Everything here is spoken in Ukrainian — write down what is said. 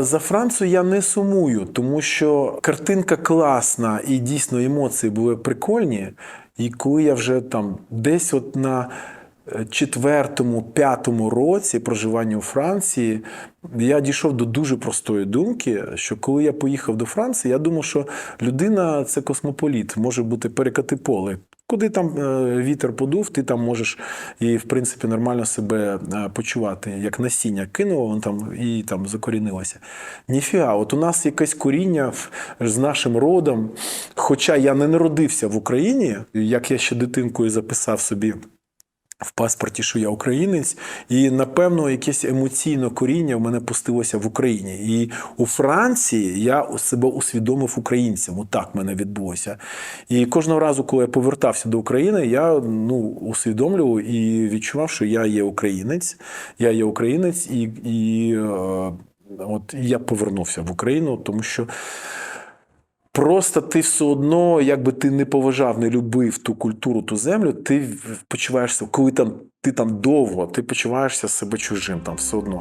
За Францію я не сумую, тому що картинка класна і дійсно емоції були прикольні. І коли я вже там десь от на е, четвертому, п'ятому році проживання у Франції, я дійшов до дуже простої думки, що коли я поїхав до Франції, я думав, що людина це космополіт, може бути перекати поле. Куди там е, вітер подув, ти там можеш і, в принципі, нормально себе е, почувати, як насіння кинуло, воно там і там закорінилося. Ніфіга, от у нас якесь коріння з нашим родом. Хоча я не народився в Україні, як я ще дитинкою записав собі. В паспорті, що я українець, і напевно якесь емоційне коріння в мене пустилося в Україні. І у Франції я себе усвідомив українцем. Отак мене відбулося. І кожного разу, коли я повертався до України, я ну, усвідомлював і відчував, що я є українець, я є українець, і, і е, от я повернувся в Україну, тому що. Просто ти все одно, якби ти не поважав, не любив ту культуру, ту землю, ти почуваєшся, коли там ти там довго, ти почуваєшся себе чужим там все одно.